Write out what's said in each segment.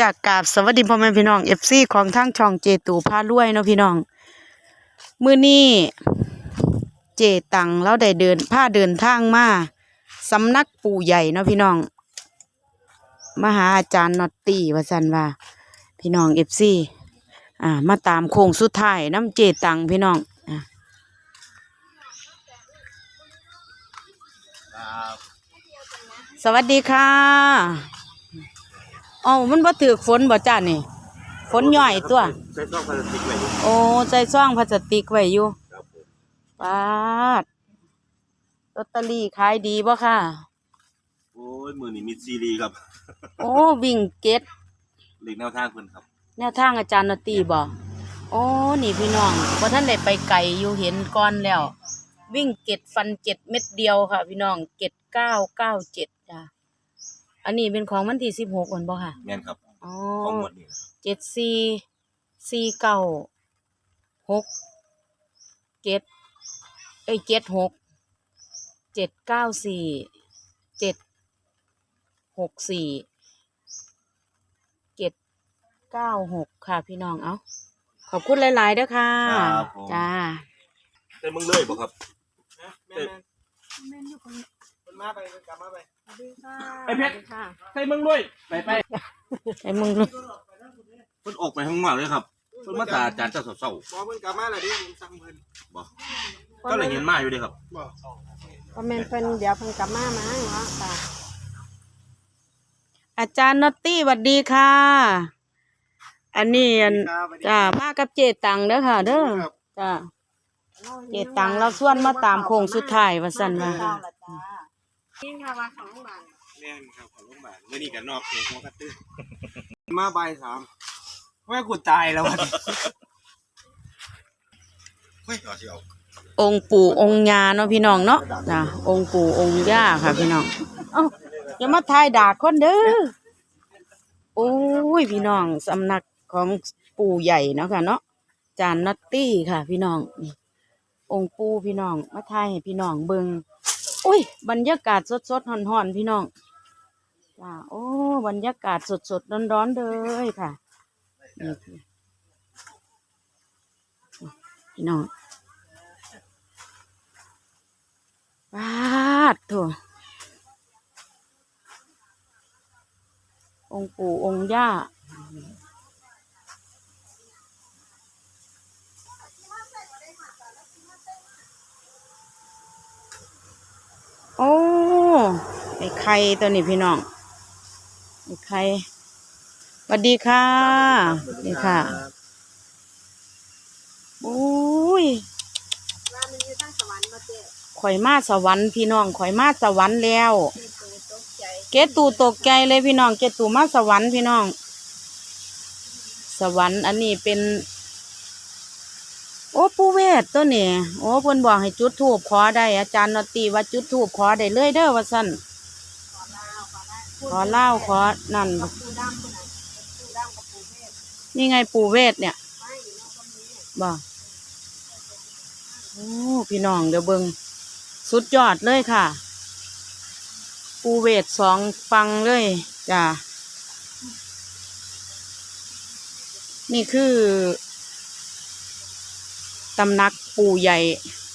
จากกราบสวัสดีพ่อแม่พี่น้องเอฟซีของทางช่องเจตูพารวยเนาะพี่น้อง มื้อนี้เจตังเราได้เดินผ้าเดินทางมาสำนักปู่ใหญ่เนาะพี่น้องมาหาอาจารย์นอตตี้ว่าซั่นว่า พี่น้องเอฟซีอ่า มาตามโค้งสุดท้ายน้ำเจตังพี่น้องอ่าครับสวัสดีค่ะ เอ้ามันบ่ถือฝนบ่จ้านี่ฝนย่อยตัวใช้กล้องพลาสติกไว้อยู่โอ้ใจซ่องพลาสติกไว้อยู่ครับผมปาดลอตเตอรี่ขายดีบ่ค่ะ โอ้ยมือนี่มีซีรีส์ครับโอ้วิ่งเก็ต เล็กแนวทางเพิ่นครับ แนวทางอาจารย์นตรีบ่โอ้ นี่พี่น้องบ่ท่านได้ไปไกลอยู่เห็นก่อนแล้ว วิ่งเก็ดฟันเจ็ดเม็ดเดียวค่ะ พี่น้องเก็ดเก้าเก้าเจ็ดจ้ะ อันนี้เป็นของวันที่สิบหกวันบ่ค่ะแม่นครับอ๋อของหมดนี่เจ็ดสี่สี่เก้าหกเจ็ดเอ้ยเจ็ดหกเจ็ดเก้าสี่เจ็ดหกสี่เจ็ดเก้าหกค่ะพี่น้องเอาขอบคุณหลายๆเด้อค่ะครับผมจ้าแต่มึงเลยบ่ครับ แม่นแม่นมันมาไปมันกลับมาไป ไอ้เพชรใส่มึงด้วยไปไปไอ้มึงลูกเพิ่นออกไปข้างนอกเลยครับเพิ่นมาตาอาจารย์เจ้าเศร้าบอกมันกลับมาแล้วดิผมสั่งเพิ่นๆบ่ก็เลยเห็นมาอยู่เด้ครับบอกก็แม่นเพิ่นเดี๋ยวเพิ่นกลับมามาเนาะค่ะอาจารย์นอตตี้สวัสดีค่ะ อันนี้อันจ้ามากับเจตังเด้อค่ะ เด้อจ้าเจตังเราส่วนมาตามโค้งสุดท้ายว่าซั่นว่า นี่ค่ะว่าของบ้านแม่นครับขอลงมาเมื่อนี้กันนอกเองหัวกระตื้อมาใบายสามแม่กูตายแล้ววันเฮ้ยเอาสิเอาองค์ปู่องค์ย่าเนาะพี่น้องเนาะจ้าองค์ปู่องค์ย่าค่ะพี่น้องเอ้าอย่ามาทายดากคนเด้อโอ้ยพี่น้องสำนักของปู่ใหญ่เนาะค่ะเนาะจานนัตตี้ค่ะ พี่น้องนี่องค์ปู่พี่น้องมาทายให้พี่น้องเบิง อุ้ย บรรยากาศสดๆร้อนๆพี่น้องจ้าโอ้ บรรยากาศสดๆร้อนๆเลยค่ะนี่พี่น้องปาดถองค์ปู่องค์ย่า โอ้ไอ้ไข่ตัวนี้พี่น้องไอ้ไข่สวัสดีค่ะสวัสดีค่ะโอ้ยข่อยมาสวรรค์พี่น้องข่อยมาสวรรค์แล้วที่ตูตกใจเกตูตกใจเลยพี่น้อง เกตูมาสวรรค์พี่น้อง สวรรค์อันนี้เป็น โอ้ปูเวทตัวนี้โอ้เพิ่นบอกให้จุดธูปขอได้อาจารย์นตีว่าจุดธูปขอได้เลยเด้อว่าซั่น ขอลาวขอลาวขอเล่าขอนั่น นี่ไงปูเวทเนี่ยไม่โอ้พี่น้องเดี๋ยวเบิงสุดยอดเลยค่ะ ปูเวทสองฟังเลยจ้ะนี่คือตำนักปูใหญ่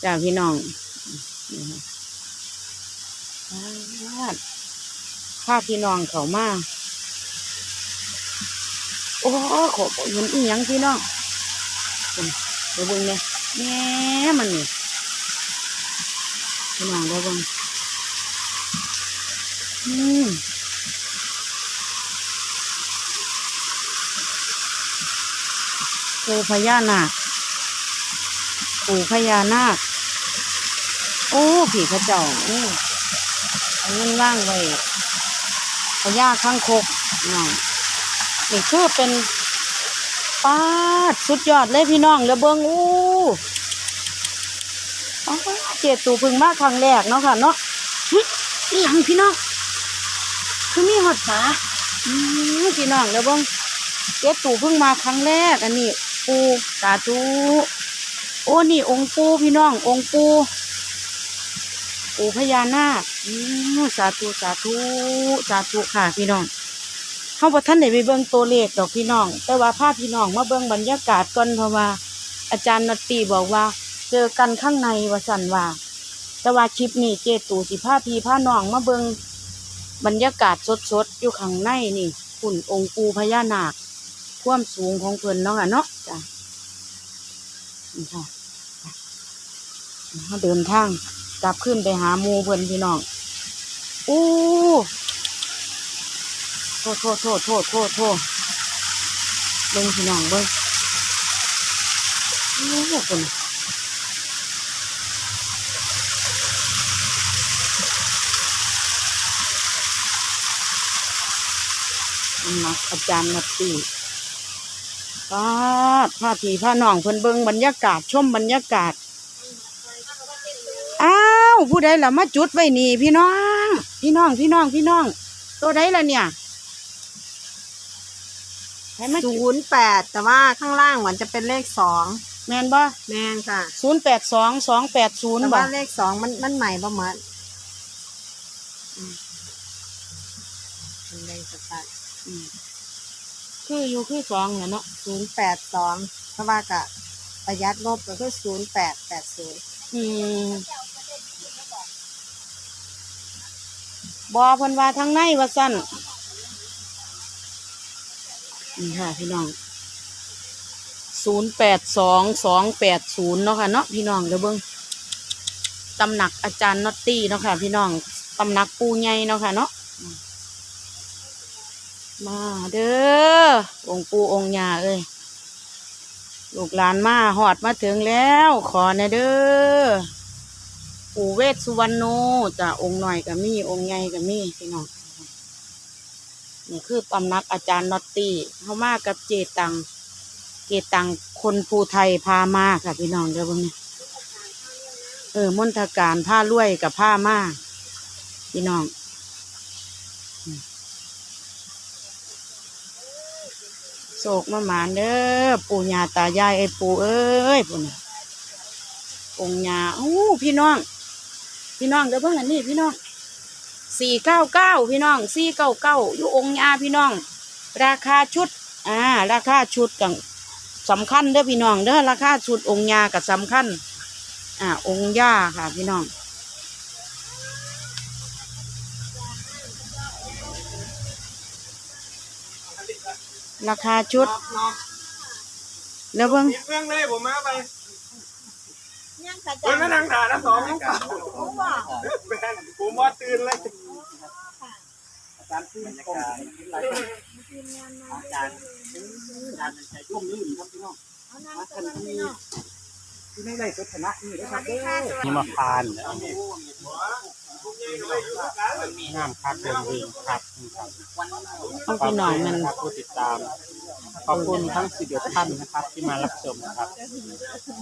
จ้ะพี่น้อง นี่ค่ะข้าพี่น้องเขามา โอ้ขอบเห็นอีหยังพี่น้องเดี๋ยวเบิ่งเนี่ยแหน่มันนี่พี่น้องเดี๋ยวเบิ่งอืมปูพญานาคปูพญานาค โอ้ผีพระจ้าโอ้เอาเงินว่างไว้ พญาข้างคกน้องนี่คือเป็นป้าดสุดยอดเลยพี่น้องเดี๋ยวเบิ้งอู้อ๋อเจตูเพึ่งมาครั้งแรกเนาะค่ะเนาะหึนี่ยังพี่น้องคือมีหอดฝาอืมพี่น้องเดี๋ยวเบิ้งเจตูเพึ่งมาครั้งแรกอันนี้ปูสาธุโอ้นี่องค์ปูพี่น้ององค์ปู ปูพญานาคอืมสาธุสาธุสาธุค่ะพี่น้องเฮาบ่ทันได้ไปเบิ่งตัวเลขดอกพี่น้อง แต่ว่าพาพี่น้องมาเบิ่งบรรยากาศก่อนเพราะว่า อาจารย์นตตีบอกว่า เจอกันข้างในว่าสั่นว่า แต่ว่าคลิปนี้เจตูสิพาพี่พาน้องมาเบิ่งบรรยากาศสดๆอยู่ข้างในนี่หุ่นองค์ปูพญานาคความสูงของเพิ่นเนาะค่ะเนาะจ้ะนี่ค่ะเราเดินทาง กลับขึ้นไปหาหมูเพิ่อนพี่น้องโอ้โทษโทษโทษโทษโทษโทษเบิ่งพี่น้องเบิ่งโอ้เพิ่นสำนักอาจารย์นัตตีพาดพาพี่พาน้องเพิ่นเบิ่งบรรยากาศชมบรรยากาศ ผู้ใดล่ะมาจุดไว้นี่พี่น้อง พี่น้องพี่น้องพี่น้อง ตัวใดล่ะเนี่ยให้มาศูนย์แปดแต่ว่าข้างล่างเหมือนจะเป็นเลขสองแมนบ่แมนค่ะศูนย์แปดสองสองแปดศูนย์แต่บ่ว่าเลขสองมันมันใหม่ประมาณเป็นเลขสตาร์ทอืมคืออยู่คือสองเนี่ยเนาะศูนย์แปดสองเพราะว่ากะประหยัดงบก็คือศูนย์แปดแปดศูนย์อืม บอพิ่นว่าทางในว่าสั้นนี่ค่ะพี่น้องศูนย์แปดสองสองแปดศูนย์เนาะค่ะเนาะพี่น้องเดี๋ยวเบิ้งตำหนักอาจารย์นอตตี้เนาะค่ะพี่น้องตำหนักปูใหญ่เนาะค่ะเนาะมาเด้อองปูองค์ยาเอ้ยลูกหลานมาหอดมาถึงแล้ว ขอแนะเด้อ ปู่เวสสุวรรณโนจ้ะองค์หน่อยก็มีองค์ใหญ่ก็มีพี่น้องนี่คือตำนักอาจารย์นอตตี้เขามากับเจตังเจตังคนภูไทยพามาค่ะพี่น้องเดี๋ยวเนี่เออมณฑการผ้ารวยกับผ้ามาพี่น้องโศกมาหมานเด้อปู่ย่าตายายไอ้ปู่เอ้ยปู่น่องค์ยาโอ้พี่น้อง พี่น้องเดี๋ยวเพิ่งอันนี้พี่น้องสี่เก้าเก้าพี่น้องสี่เก้าเก้าอยู่องค์ยาพี่น้อง ราคาชุดอ่าราคาชุดกัสำคัญเด้อพี่น้องเด้อราคาชุดองค์ยากับสำคัญอ่าองค์ย่าค่ะพี่น้องราคาชุดน้องแล้วเบิ่งเรื่องเลยผมมาไป ยังค่ะเพิ่นมานั่งถ่ายแล้วสองน้องกับแม่นผมว่าตื่นเลยนี่มาพานงามครับเดินวิ่งครับเอาพี่น้องมัน ครับผู้ติดตาม ขอบคุณทั้งสิบเอ็ดท่านนะครับ ที่มารับชมนะครับ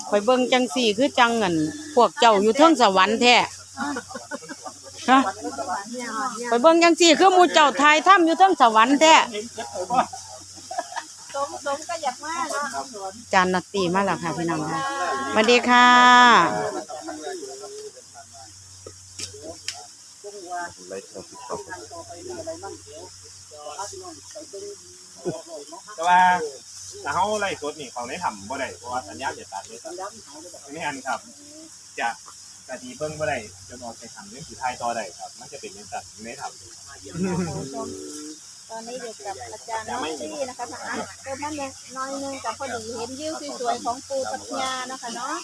ข่อยเบิ่งจังสี่คือจังเงินพวกเจ้าอยู่เทิงสวรรค์แท้ฮะข่อยเบิ่งจังสี่คือหมูเจ้าทายถ้ำอยู่เทิงสวรรค์แท้สมสมก็อยากมากเนาะจานนัตตีมาแล้วค่ะพี่น้องค่ะสวัสดีค่ะ แต่ว่าถ้าเขาไล่สดนี่เขาได้ทำบ่ได้เพราะว่าสัญญาณจะตัดเลยไม่งั้นครับ จะกะดีเบิ้งบ่ได้จนออกไปทำเรื่องสีไทายต่อได้ครับ มันจะเป็นเรื่องตัดไม่ทำตอนนี้อยู่กับอาจารย์น้องซี่นะคะอะเติมน้ำแดงน้อยนึงกับพอดีเห็นวิวสวยๆของปูปัญญาเนาะค่ะเนาะ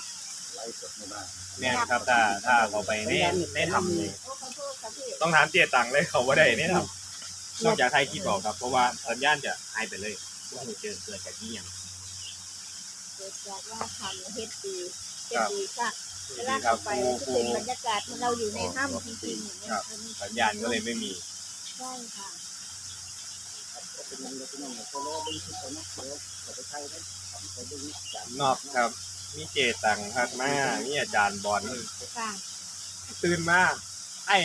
เนี่ยครับถ้าถ้าเขาไปในในทำนี่โอ้ขอโทษค่ะพี่ต้องถามเจียตังเลยเขาบ่ได้ในทำ นอกจากไทยคิดบอกครับ เพราะว่าสัญญาณจะหายไปเลยว่าเกิดเกิดจากที่อย่างเกิดจากว่าทำเฮ็ดดีเฮ็ดดีค่ะเวลาครัเข้าบไปปูจะปูเป็นบรรยากาศเหมือนเราอยู่ในถ้ำจริงๆอย่างเงี้ยครับสัญญาณก็เลยไม่มีใช่ค่ะนอกครับ มีเจตังครับมามีอาจารย์บอลค่ะตื่นมาไอ้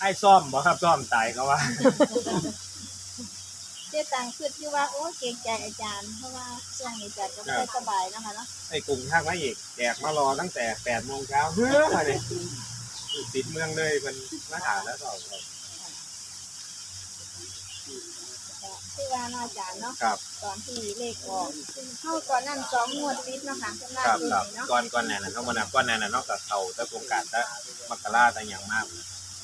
ไอ้ซ่อมบ่ครับซ่อมตายเขาว่า เจ๊ตังคิดที่ว่าโอ้เกรงใจอาจารย์เพราะว่าช่วงนี้อาจารย์ก็ไม่ค่อยสบายนะคะเนาะไอ้กลุ่มทางมาอีกแจกมารอตั้งแต่แปดโมงเช้าเฮ้อมาเลยติดเมืองเลยมันมาหาแล้วต่อครับที่ว่าเนาะอาจารย์เนาะครับตอนที่เลขออกเข้าก่อนนั่นสองงวดติดเนาะค่ะสำหรับครับตัวครับนี้เนาะก่อนก่อนหนั้นน่ะเนาะบ่นับก่อนหนั้นน่ะเนาะก็เข้าแต่โครงการแต่มกราแต่อย่างมาก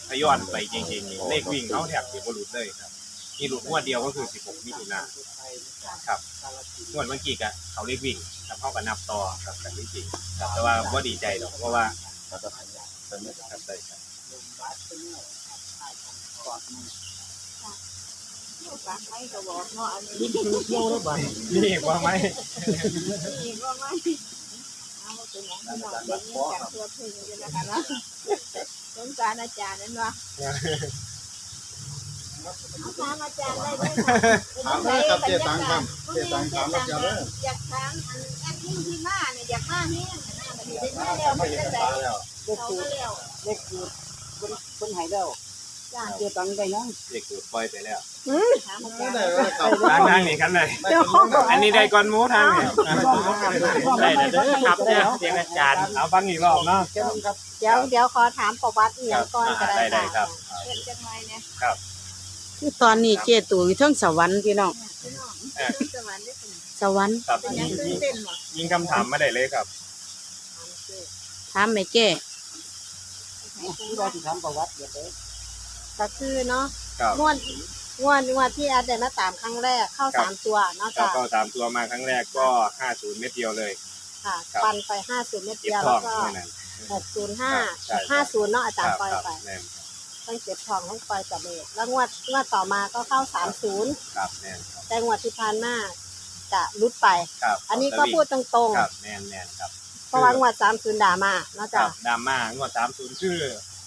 ถ้าย้อนไปจริงๆเลขวิ่งเขาแทบสิบ่หลุดเลยครับ มีหลุดงวดเดียวก็คือ 16มิถุนายนครับงวดเมื่อกี้ก็เขาเลขวิ่งครับเขาก็นับต่อครับกันที่จริงครับแต่ว่าบ่ดีใจหรอกเพราะว่าครับได้ครับรักไม่ก็บอกเนาะอันนี้นี่ว่าไหมนี่ก็ไม่เอามาเป็นอางที่น้องเด็กเนี่ยจากตัวพึ่งอยู่นะคะเนาะ สงสารอาจารย์นั่นวะถามอาจารย์ได้ไหมคะถามเลยครับเจ๊ตังครับเจ๊ตังถามอาจารย์เลยอยากถามอันแอดมินที่มาเนี่ยอยากมาเนี่ยนะมันได้มาแล้วมันได้ได้เขามาแล้วเลขคือคนคนหายแล้ว จ้าเดี๋ยวตังค์ไปนั่งเด็กถูกปล่อยไปแล้วถามอาจารย์ได้เลยครับทางทางนี่กันเลย อันนี้ได้ก่อนหมูทางนี่ได้เด้อครับเนี่ยเสียงอาจารย์เอาฟังอีกรอบเนาะแค่นั้นครับเดี๋ยวเดี๋ยวขอถามประวัติอีกก่อนก็ได้ได้ได้ครัค่ะบเฮ็ดจังไงเนี่ยคือตอนนี้เจตู่อยู่เทั้งสวรรค์พี่น้องพี่น้องสวรรค์ได้เป็นสวรรค์ครับเป็นยังตื่นเต้นบ่ยิงคำถามมาได้เลยครับถามแม่เจ้ที่เราที่ทำประวัติเดี๋ยวไป ก็คือเนาะครับงวดงวดงวดที่แอดได้มาตามครั้งแรกเข้าครับสามตัวเนาะก็จ้ะก็ตามตัวมาครั้งแรกก็50เม็ดเดียวเลย ค่ะ ครับ ปันไปห้าศูนย์เม็ดเก็บเดียวทแล้อวงก็เท่านั้น หกศูนย์ห้าใช่ครับห้าศูนย์เนาะอาคจารรัย์บปล่อยครับไปแน่นต้องเก็บทองต้องปล่อยจับเบรแล้วงวดงวดต่อมาก็เข้าสามศูนย์ครับแน่นครับแต่งวดที่ผ่านมาจะลุดไป ครับอันนี้ก็พูดตรงครับแน่นแน่นครับ ๆเพราะว่างวดสามศูนย์ด่ามาเนาะคจ้ะรับดราม่างวด30คือ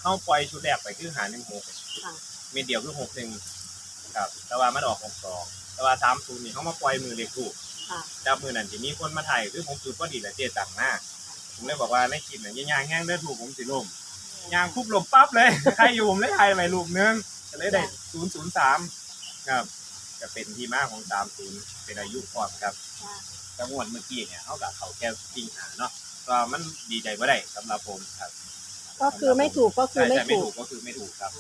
เข้าปล่อยชุดแรกไปคือหา16 ค่ะ เม็ดเดียวคือ61ครับ แต่ว่ามันออก62แต่ว่า30นี่เขามาปล่อยมือเลขถูกค่ะจับมือนั่นที่มีคนมาถ่ายคือผมจุดพอดีแหละเจตังหน้าผมเลยบอกว่าในคลิปเนี่ยย่างแห้งเด้อถูกผมสิลมยางปุ๊บลมปั๊บเลย ใครอยู่ผมเลยถ่ายใหม่รูปนึงก็เลยได้ศูนย์ศูนย์สามครับ จะเป็นที่มาของสามศูนย์เป็นอายุความครับจังหวัดเมื่อกี้เนี่ยเขากับเขาแค่จริงหาเนาะก็มันดีใจว่าได้สำหรับผมครับ ก็คือไม่ถูกก็คือใช่ไม่ใช่ไม่ถูถูกกก็คือไม่ถูกครับ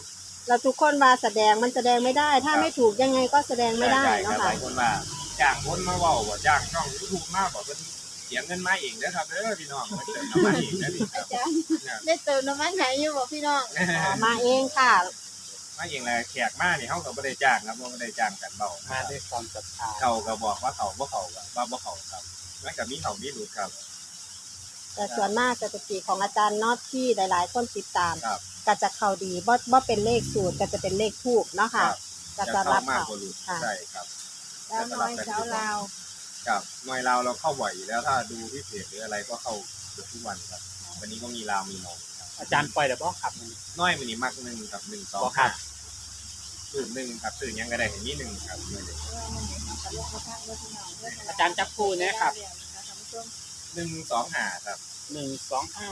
เราทุกคนมาแสดงมันแสดงไม่ได้ ถ้าครับไม่ถูกยังไงก็แสดงไม่ได้ใช่คเนาะรับหค่ะลายคนว่าจ้างคนมาเว่าว่าจ้างช่องยูทูบมาบอกเป็นเสียเงินมาเองนะครับเด้อพี่น้องมาเติมน้ำมันเองนะนี่คอารับจารย์ได้เติมน้ำมันไหนอยู่บ่พี่น้องอ๋อมาเองค่ะมาเองเลยแขกมาเนี่ยเขาก็ไม่ได้จ้างครับว่าไม่ได้จ้างกันเบามาด้วยความศรัทธาเขาก็บอกว่าเขาว่าเขาก็ว่าว่าเขาครับมันก็มีเขามีหลุดครับ แต่ส่วนมากสถิติของอาจารย์น็อตที่หลาย ๆ คนติดตามครับ ก็จะเข้าดีบ่บ่เป็นเลขสูตรก็จะเป็นเลขทูบเนาะคค่ะรับก็จะจะเข้ารับมากเขากว่าหลุดค่ะ ใช่ครับ แล้วน้อยเช้าลาวกับหน่วยเราวเราเข้าบ่อยอยู่แล้วถ้าดูที่เพจหรืออะไรก็เข้าเกือบทุกวันครับ วันนี้ก็มีลาวมีน้องครับอาจารย์ปล่อยเดี๋ยวบอกขับมันน้อยมันนี่มักหนึ่งกับหนึ่งสองบ่ครัห้าบสูตรหนึ่งครับสูตรยังก็ได้เห็นนี่หนึ่งครับอาจารย์จับคู่นะครับ หนึ่งสองห้าครับหนึ่งสองห้า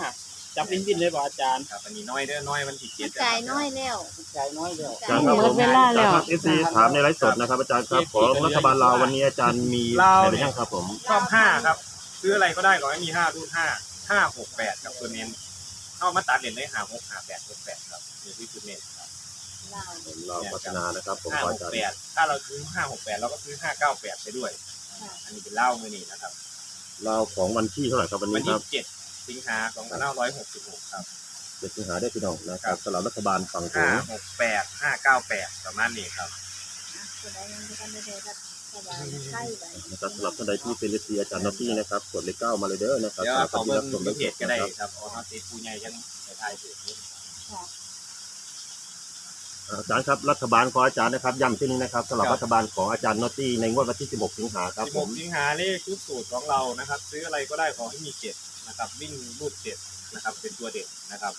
จับวินวินเลยบอกอาจารย์ครับอันนี้น้อยเด้อน้อยมันติดเจ็ดจ่ายน้อยแล้ว ใจน้อยเดียวหมดเวลาแล้ว เอฟซีถามในไลฟ์สดนะครับ อาจารย์ครับขอรัฐบาลลาววันนี้อาจารย์มีอะไรบ้างครับผมชอบห้าครับ ซื้ออะไรก็ได้ขอให้มีห้ารูดห้าห้าหกแปดกับตัวเน้นเข้ามาตัดเด่นได้หาหกหาแปดหกแปดครับอยู่ที่จุดเน้นครับเราพัฒนานะครับ ผมห้าขอหอากจารย์แปดถ้าเราซื้อห้าหกแปดเราก็ซื้อห้าเก้าแปดไปด้วย อันนี้เป็นเหล้ามือนี่นะครับ ลาวของวันที่เท่าไหร่ครับวันวันนี้คที่รับ เจ็ด สิงหาสองพันห้าร้อยหกสิบหกครับ เจ็ดสิงหาได้พี่น้องนะครับสำหรับรัฐบาลฝั่งโขห้างหกแปดห้าเก้าแปดประมาณนี้ครับคนใดยังไม่ทันได้ได้สบายใกล้ไปนะครับสำหรับท่านใดที่เป็นเลซีอาจารย์นอตตี้นะครับกดเลขเก้ามาเลยเด้อนะครับเดี๋ยวสำหรับขอที่เบิ่รังบชมในได้เพจก็ได้ครับครับออทอติผู้ใหญ่ยังในไทยเพจนี้อาจารย์ครับรัฐบาลของอาจารย์นะครับย้ำที่นี้นะครับสำหรับครับ รัฐบาลของอาจารย์นอตตี้ในงวดวันที่ 16 สิงหาครับสิบผหมกสิงหาเลขชุดสูตรของเรานะครับ ซื้ออะไรก็ได้ขอให้มีเจ็ด นะครับวิ่งรูดเจ็ดนะครับ เป็นตัวเด็ดนะครับ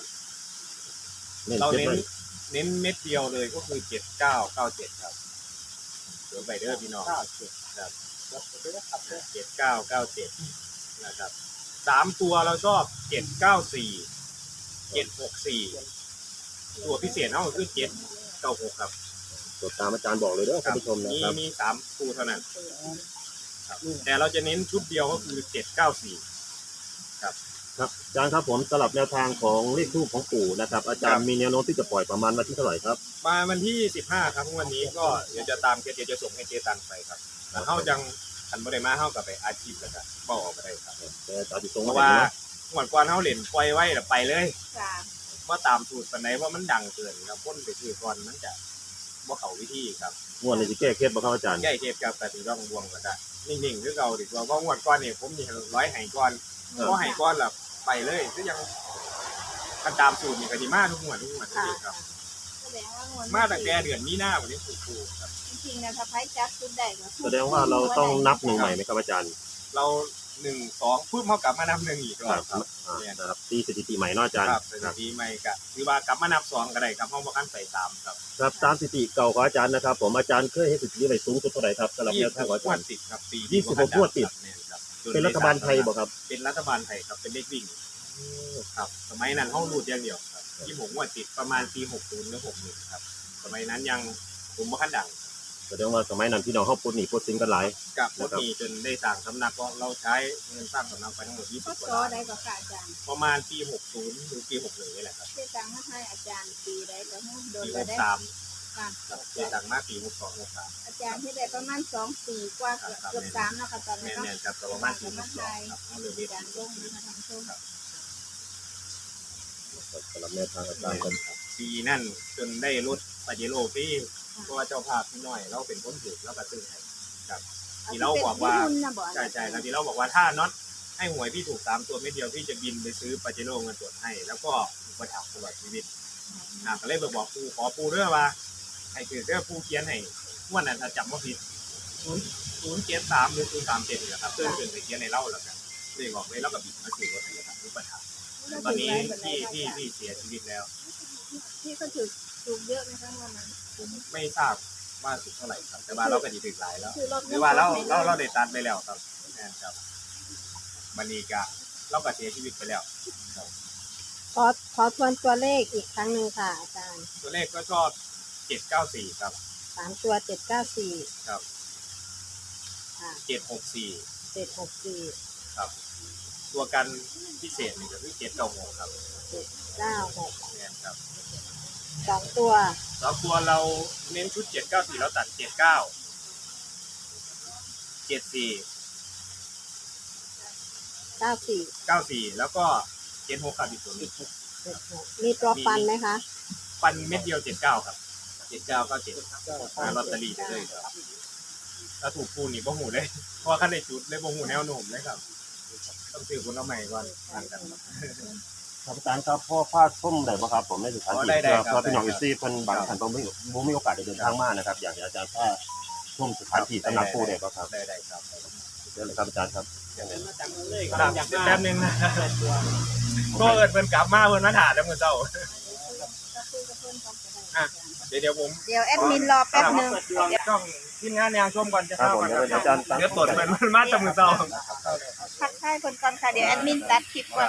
เน้นเราเจ็ดเน้นเลยเน้นเม็ดเดียวเลยก็คือเจ็ดเก้าเก้าเจ็ดครับเดี๋ยวไปเด้อพี่น้องครับเจ็ดเก้าเก้าเจ็ดนะครับสามตัวเราชอบเจ็ดเก้าสี่เจ็ดหกสี่ตัวพิเศษเอาก็คือเจ็ดเก้าหกครับกดตามอาจารย์บอกเลยเด้อคท่ารันผู้ชมนะมีครับมีสามคู่เท่านั้นครับแต่เราจะเน้นชุดเดียวก็คือเจ็ดเก้าสี่ ครับครับอาจารย์ครับผมสลับแนวทางของเลขทูปของปู่นะครับ อาจารย์มีแนวโน้มที่จะปล่อยประมาณวันที่เท่าไหร่ครับ มาวันที่สิบห้าครับวันนี้ก็เดี๋ยวจะตามเกเดี๋ยวจะส่งให้เจตังไปครับแต่เฮาจังคันบ่ได้มาเฮากับไปอาชีพแล้วก็บ่ออกไปได้ครับแต่อาจารย์ติดตรงเพมาราะว่าว่าหมวดกวนเฮาเล่นปล่อยไว้แล้วไปเลยค่ะว่าตามสูตรปานใดว่ามันดังเกินแล้วพ่นไปซื้อก่อนมันจะบ่เข้าวิธีครับงวดนี้จะแก้เคล็ดบ่ครับอาจารย์ใหญ่เทพกับกระถือร่องบวงแล้วก็นิ่งๆคือเก่าดีกว่าเพราะงวดก่อนนี่ผมมีร้อยไห้ก่อนเพราะไห้ก่อนแล้ว ไปเลยก็ยังกันตามสูตรนี่ก็ดีมากทุกงวดทุกงวดจริงๆครับ แสดงว่างวดมาตั้งแต่เดือนมีนาวันนี้ถูกๆครับ จริงๆนะถ้าไพ่จับชุดได้ก็แสดงว่าเราต้องนับหนึ่งใหม่ไหมครับอาจารย์เราหนึ่งสองปุ๊บเขากลับมานับหนึ่งอีกรอบครับ อ่านะครับตีสถิติใหม่เนาะอาจารย์ครับสถิติใหม่ก็คือว่ากลับมานับสองก็ได้ครับห้องประกันใส่ตามครับครับตามสถิติเก่าของอาจารย์นะครับ ผมอาจารย์เคยให้สถิติไว้สูงสุดเท่าไหร่ครับสำหรับแนยี่วสิทางบของอางวจารดย์ ติดครับปียี่สิบหกงวดติด ครับ เป็นรัฐบาลไทยบ่ครับเป็นรัฐบาลไทยครับเป็นเลขวิ่งครับสมัยนั้นห้องรูดอย่างเดียวครับยี่สิบหกงวดติดประมาณปีหกศูนย์หรือหกหนึ่งครับ สมัยนั้นยังผมว่าขั้นดังแสดงว่าสมัยนั้นพี่น้องเฮาปุ่นนี่ปุ่นสินกันหลายกับรถมีจนได้สร้างสำนักก็เราใช้เงินสร้างสำนักไปทั้งหมดยี่ก็สิบกว่าซอล้านได้ก็ค่ะอาจารย์ประมาณปีหกศูนย์หรือปีหกหนึ่งนี่แหละครับเชื่อตังค์ให้อาจารย์ปีได้ก็โดนปีไปหกได้สาม ค่ะ ที่ดังมากปีหกสองหกสามอาจารย์ที่ได้ประมาณสองปีกว่าเกือบเกือบสามแล้วค่ะตอนแม่นี้เนาะนๆครับก็ประมาณปีหกสองครับเอาเลยเวอาจารลงนะคะทางช่วงสำหรับแนวทางอาจารย์ครับปีนั่นจนได้รถปาเจโร่พี่เพราะว่าเจ้าภาพพี่น้อย เราเป็นคนถือเราก็ซื้อให้ครับทีเราบอกว่าใช่ใช่ครับที่เราบอกว่าถ้าน็อตให้หวยพี่ถูกสามตัวไม่เดียวพี่จะบินไปซื้อปาเจโร่เงินสดให้ แล้วก็อุปถัมภ์ตลอดชีวิตอ่าก็เลยไปบอกปูขอปูเรื่องว่า ให้คือเรื่องปูเขียนให้วันนั้นถ้าจำว่าผิดศูนย์ศูนย์เจ็ดสามหรือศูนย์สามเจ็ดนี่แหละครับเพื่อนเพื่อนไปเขียนในเล่าแล้วกันเลยบอกเลยแล้วก็บิดมาซื้อรถให้ครับอุปถัมภ์ตอนนี้ที่ที่ที่เสียชีวิตแล้วที่ก็ถูกถูกเยอะนะคะวันนั้นผมไม่ทราบว่าสุดเท่าไหร่ครับแต่ว่าเราก็ดีถึงหลายแล้วคือรถหรือว่าเราเราเราได้ตัดไปแล้วครับแม่นครับบันนี้ก็เราก็เสียชีวิตไปแล้วขอขอทวนตัวเลขอีกครั้งหนึ่งค่ะอาจารย์ ตัวเลขก็ชอบ เจ็ดเก้าสี่ครับสามตัวเจ็ดเก้าสี่ครับค่ะเจ็ดหกสี่เจ็ดหกสี่ครับ ตัวกันพิเศษนี่ก็คือเจ็ดเก้าหกครับเจ็ดเก้าหกแม่นครับสองตัวแล้วตัวเราเน้นชุดเจ็ดเก้าสี่เราตัดเจ็ดเก้าเจ็ดสี่เก้าสี่เก้าสี่แล้วก็เจ็ดหกครับอีกตัวหนึงเจ็ดหกมีตัวปันไหมคะ ปันเม็ดเดียวเจ็ดเก้าครับ เจ็ดเก้าก็เจ็ดลอตเตอรี่ได้เลยครับถ้าถูกคูณนี่บ่หูเลย เพราะว่าขั้นในจุดเลยบ่หูแนวโน้มเลยครับ ต้องซื้อคนละใหม่ก่อนต่างกันครับครับอาจารย์ครับพ่อพาดส้มได้บ่ครับผมในสถานอ๋อที่ได้ได้เพื่อครับเพื่อพี่น้องได้อีครับซี่เพิ่นบางท่านบ่มีบ่มีโอกาสได้เดินทางมานะครับ อยากให้อาจารย์พาชมสถานที่สำนักผู้ได้บ่ครับได้ได้ครับเชิญเลยครับอาจารย์ครับครับแป๊บนึงนะก็เอิดเพิ่นกลับมาเพิ่นมาถ่ายแล้วมื้อเช้าก็คุยกับเพื่อนเขาก็ได้ อะเดี๋ยวเดี๋ยวผมเดี๋ยวแอดมินรอแป๊บนึงต้องทีมงานแนวชมก่อนจะครับเข้าผมก่อนเดี๋ยวอาจารย์ตั้งเดี๋ยวตรวจมันมันมาจากมื้อเช้าทักทายคนก่อนค่ะ เดี๋ยวแอดมินตัดคลิปก่อน